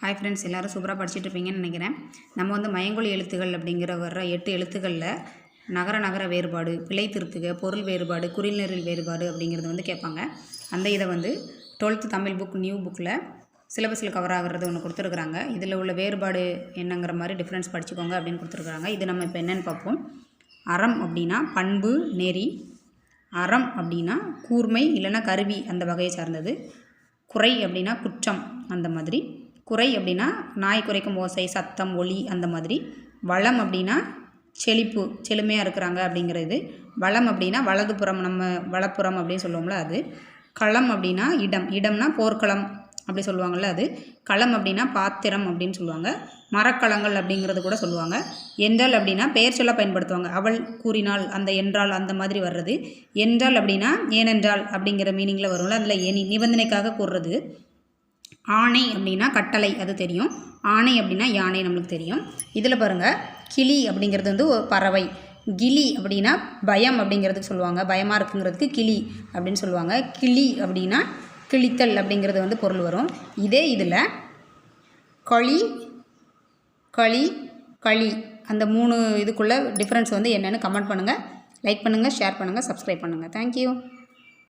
Hi friends எல்லோரும் சூப்பராக படிச்சுட்டு இருப்பீங்கன்னு நினைக்கிறேன். நம்ம வந்து மயங்கொலி எழுத்துகள் அப்படிங்கிற வர்ற எட்டு எழுத்துக்களில் நகர நகர வேறுபாடு பிழை திருத்துக பொருள் வேறுபாடு குறிநெறில் வேறுபாடு அப்படிங்கிறது வந்து கேட்பாங்க. அந்த இதை வந்து டுவெல்த்து தமிழ் புக் நியூ புக்கில் சிலபஸில் கவர் ஆகிறது ஒன்று கொடுத்துருக்குறாங்க. இதில் உள்ள வேறுபாடு என்னங்கிற மாதிரி டிஃப்ரென்ஸ் படிச்சுக்கோங்க அப்படின்னு கொடுத்துருக்குறாங்க. இது நம்ம இப்போ என்னென்னு பார்ப்போம். அறம் அப்படின்னா பண்பு நெறி. அறம் அப்படின்னா கூர்மை இல்லைன்னா கருவி அந்த வகையை சார்ந்தது. குறை அப்படின்னா குற்றம் அந்த மாதிரி. குறை அப்படின்னா நாய் குறைக்கும் ஓசை சத்தம் ஒளி அந்த மாதிரி. வளம் அப்படின்னா செழிப்பு செழுமையாக இருக்கிறாங்க அப்படிங்கிறது. வளம் அப்படின்னா வலதுபுறம் நம்ம வலப்புறம் அப்படின்னு சொல்லுவோம்ல அது. களம் அப்படின்னா இடம். இடம்னா போர்க்களம் அப்படி சொல்லுவாங்கள்ல அது. களம் அப்படின்னா பாத்திரம் அப்படின்னு சொல்லுவாங்க. மரக்களங்கள் அப்படிங்கிறது கூட சொல்லுவாங்க. என்றால் அப்படின்னா பெயர் சொல்ல பயன்படுத்துவாங்க. அவள் கூறினாள் அந்த என்றால் அந்த மாதிரி வர்றது. என்றால் அப்படின்னா ஏனென்றால் அப்படிங்கிற மீனிங்கில் வரும்ல அதில் ஏனி நிபந்தனைக்காக கூறுறது. ஆணை அப்படின்னா கட்டளை அது தெரியும். ஆணை அப்படின்னா யானை நம்மளுக்கு தெரியும். இதில் பாருங்கள் கிளி அப்படிங்கிறது வந்து ஒரு பறவை. கிளி அப்படின்னா பயம் அப்படிங்கிறதுக்கு சொல்லுவாங்க. பயமாக இருக்குங்கிறதுக்கு கிளி அப்படின்னு சொல்லுவாங்க. கிளி அப்படின்னா கிழித்தல் அப்படிங்கிறது வந்து பொருள் வரும். இதே இதில் களி களி களி. அந்த மூணு இதுக்குள்ளே டிஃப்ரென்ஸ் வந்து என்னென்னு கமெண்ட் பண்ணுங்கள் லைக் பண்ணுங்கள் ஷேர் பண்ணுங்கள் சப்ஸ்கிரைப் பண்ணுங்கள் தேங்க்யூ